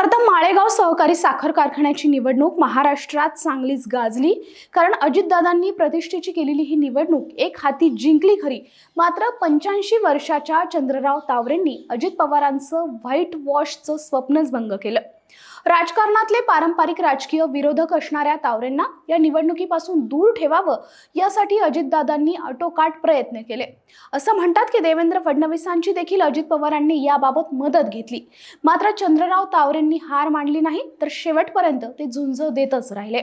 खरं तर माळेगाव सहकारी साखर कारखान्याची निवडणूक महाराष्ट्रात चांगलीच गाजली. कारण अजितदादांनी प्रतिष्ठेची केलेली ही निवडणूक एक हाती जिंकली खरी. मात्र पंच्याऐंशी वर्षाच्या चंद्रराव तावरेंनी अजित पवारांचं व्हाईट वॉशचं स्वप्नच भंग केलं. राजकारणातले पारंपरिक राजकीय विरोधक असणाऱ्या तावरेंना या निवडणुकीपासून दूर ठेवावं यासाठी अजितदादांनी अटोकाट प्रयत्न केले. असं म्हणतात की देवेंद्र फडणवीसांची देखील अजित पवारांनी याबाबत मदत घेतली. मात्र चंद्रराव तावरेंनी हार मानली नाही तर शेवटपर्यंत ते झुंज देतच राहिले.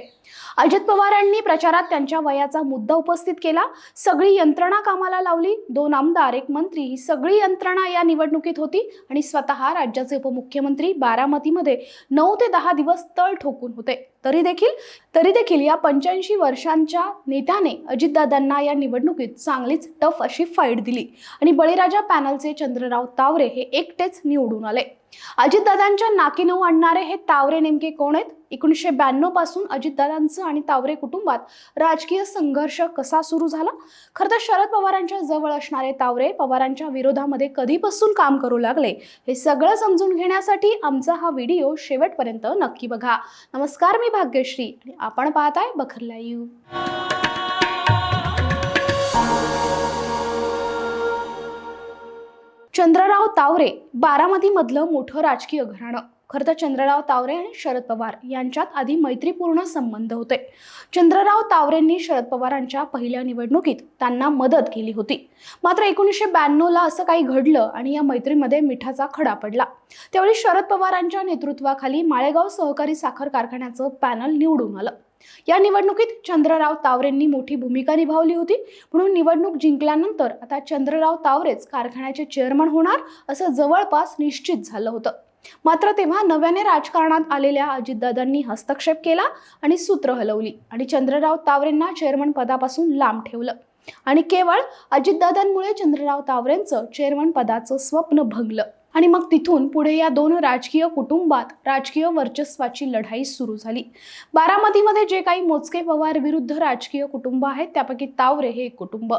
अजित पवारांनी प्रचारात त्यांच्या वयाचा मुद्दा उपस्थित केला. सगळी यंत्रणा कामाला लावली. दोन आमदार एक मंत्री ही सगळी यंत्रणा या निवडणुकीत होती. आणि स्वतः राज्याचे उपमुख्यमंत्री बारामतीमध्ये नऊ ते दहा दिवस तळ ठोकून होते. तरी देखील तरी देखील या पंच्याऐंशी वर्षांच्या नेत्याने अजितदादांना या निवडणुकीत चांगलीच टफ अशी फाईट दिली. आणि बळीराजा पॅनलचे चंद्रराव तावरे हे एकटेच निवडून आले. अजितदादांच्या नाकीनऊ आणणारे हे तावरे नेमके कोण आहेत? एकोणीसशे ब्याण्णवपासून अजितदादांचं आणि तावरे कुटुंबात राजकीय संघर्ष कसा सुरू झाला? खरं तर शरद पवारांच्या जवळ असणारे तावरे पवारांच्या विरोधामध्ये कधीपासून काम करू लागले हे सगळं समजून घेण्यासाठी आमचा हा व्हिडिओ शेवटपर्यंत नक्की बघा. नमस्कार मी भाग्यश्री. आणि आपण पाहताय बखरला यू चंद्रराव तावरे बारामतीमधलं मोठं राजकीय घराणं. खरं तर चंद्रराव तावरे आणि शरद पवार यांच्यात आधी मैत्रीपूर्ण संबंध होते. चंद्रराव तावरेंनी शरद पवारांच्या पहिल्या निवडणुकीत त्यांना मदत केली होती. मात्र एकोणीसशे ब्याण्णवला असं काही घडलं आणि या मैत्रीमध्ये मिठाचा खडा पडला. त्यावेळी शरद पवारांच्या नेतृत्वाखाली माळेगाव सहकारी साखर कारखान्याचं पॅनल निवडून आलं. या निवडणुकीत चंद्रराव तावरेंनी मोठी भूमिका निभावली होती. म्हणून निवडणूक जिंकल्यानंतर आता चंद्रराव तावरेच कारखान्याचे चेअरमन होणार असं जवळपास निश्चित झालं होतं. मात्र तेव्हा नव्याने राजकारणात आलेल्या अजितदादांनी हस्तक्षेप केला आणि सूत्र हलवली आणि चंद्रराव तावरेंना चेअरमन पदापासून लांब ठेवलं. आणि केवळ अजितदादांमुळे चंद्रराव तावरेंचं चेअरमन पदाचं स्वप्न भंगलं. आणि मग तिथून पुढे या दोन राजकीय कुटुंबात राजकीय वर्चस्वाची लढाई सुरू झाली. बारामतीमध्ये जे काही मोजके पवार विरुद्ध राजकीय कुटुंब आहेत त्यापैकी तावरे हे एक कुटुंब.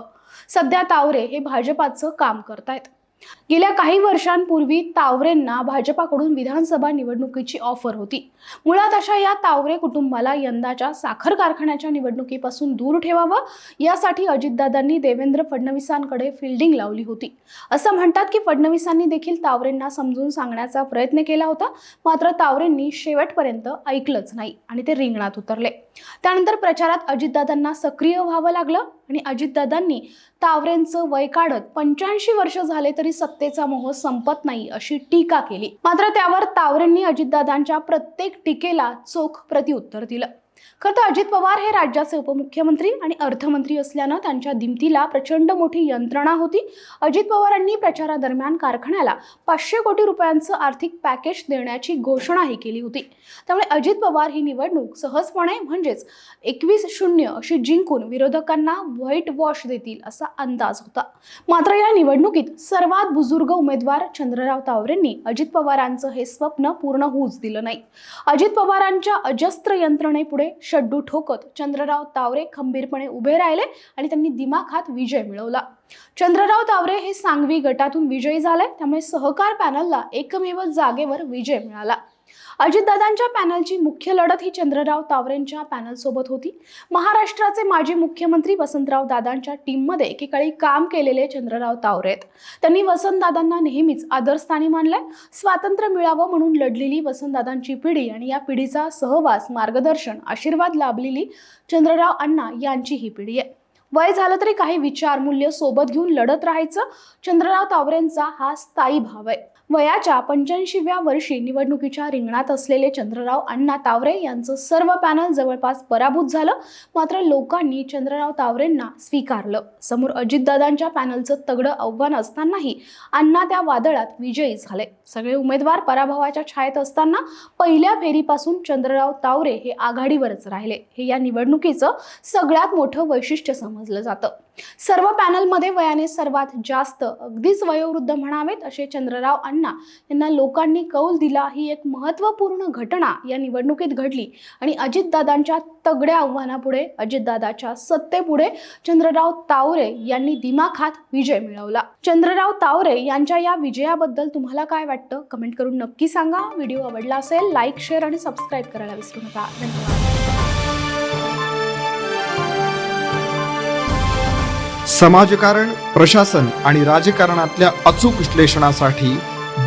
सध्या तावरे हे भाजपाचं काम करतायत. गेल्या काही वर्षांपूर्वी तावरेंना भाजपाकडून विधानसभा निवडणुकीची ऑफर होती. मुळात अशा या तावरे कुटुंबाला यंदाच्या साखर कारखान्याच्या निवडणुकीपासून दूर ठेवावं यासाठी अजितदादांनी देवेंद्र फडणवीसांकडे फिल्डिंग लावली होती. असं म्हणतात की फडणवीसांनी देखील तावरेंना समजून सांगण्याचा प्रयत्न केला होता मात्र तावरेंनी शेवटपर्यंत ऐकलंच नाही आणि ते रिंगणात उतरले. त्यानंतर प्रचारात अजितदादांना सक्रिय व्हावं लागलं आणि अजितदादांनी तावरेंचं वय काढत पंच्याऐंशी वर्ष झाले तरी सत्तेचा मोह संपत नाही अशी टीका केली. मात्र त्यावर तावरेंनी अजितदादांच्या प्रत्येक टीकेला चोख प्रत्युत्तर दिलं. खरं तर अजित पवार हे राज्याचे उपमुख्यमंत्री आणि अर्थमंत्री असल्यानं त्यांच्या दिमतीला प्रचंड मोठी यंत्रणा होती. अजित पवारांनी प्रचारादरम्यान कारखान्याला पाचशे कोटी रुपयांचं आर्थिक पॅकेज देण्याची घोषणाही केली होती. त्यामुळे अजित पवार ही निवडणूक सहजपणे म्हणजेच एकवीस शून्य अशी जिंकून विरोधकांना व्हाईट वॉश देतील असा अंदाज होता. मात्र या निवडणुकीत सर्वात बुजुर्ग उमेदवार चंद्रराव तावरेंनी अजित पवारांचं हे स्वप्न पूर्ण होऊच दिलं नाही. अजित पवारांच्या अजस्त्र यंत्रणेपुढे शड्डू ठोकत चंद्रराव तावरे खंबीरपणे उभे राहिले आणि त्यांनी दिमाखात विजय मिळवला. चंद्रराव तावरे हे सांगवी गटातून विजयी झाले. त्यामुळे सहकार पॅनलला एकमेव जागेवर विजय मिळाला. अजितदादांच्या पॅनलची मुख्य लढत ही चंद्रराव तावरेंच्या पॅनलसोबत होती. महाराष्ट्राचे माजी मुख्यमंत्री वसंतराव दादांच्या टीममध्ये एकेकाळी काम केलेले चंद्रराव तावरे आहेत. त्यांनी वसंतदादांना नेहमीच आदरस्थानी मानलंय. स्वातंत्र्य मिळावं म्हणून लढलेली वसंतदादांची पिढी आणि या पिढीचा सहवास मार्गदर्शन आशीर्वाद लाभलेली चंद्रराव अण्णा यांची ही पिढी आहे. वय झालं तरी काही विचार मूल्य सोबत घेऊन लढत राहायचं चंद्रराव तावरेंचा हा स्थायी भाव आहे. वयाच्या पंच्याऐंशीव्या वर्षी निवडणुकीच्या रिंगणात असलेले चंद्रराव अण्णा तावरे यांचं सर्व पॅनल जवळपास पराभूत झालं. मात्र लोकांनी चंद्रराव तावरेंना स्वीकारलं. समोर अजितदादांच्या पॅनलचं तगडं आव्हान असतानाही अण्णा त्या वादळात विजयी झाले. सगळे उमेदवार पराभवाच्या छायेत असताना पहिल्या फेरीपासून चंद्रराव तावरे हे आघाडीवरच राहिले. हे या निवडणुकीचं सगळ्यात मोठं वैशिष्ट्य समजलं जातं. सर्व पॅनलमध्ये वयाने सर्वात जास्त अगदीच वयोवृद्ध म्हणावेत असे चंद्रराव अण्णा अण्णा यांना लोकांनी कौल दिला ही एक महत्त्वपूर्ण घटना या निवडणुकीत घडली. आणि अजितदादांच्या तगड्या आव्हानापुढे अजितदादाच्या सत्तेपुढे चंद्रराव तावरे यांनी दिमाखात विजय मिळवला. चंद्रराव तावरे यांच्या या विजयाबद्दल तुम्हाला काय वाटतं? कमेंट करून नक्की सांगा. व्हिडिओ आवडला असेल लाईक शेअर आणि सबस्क्राईब करायला विसरू नका. धन्यवाद. समाजकारण प्रशासन आणि राजकारणातल्या अचूक विश्लेषणासाठी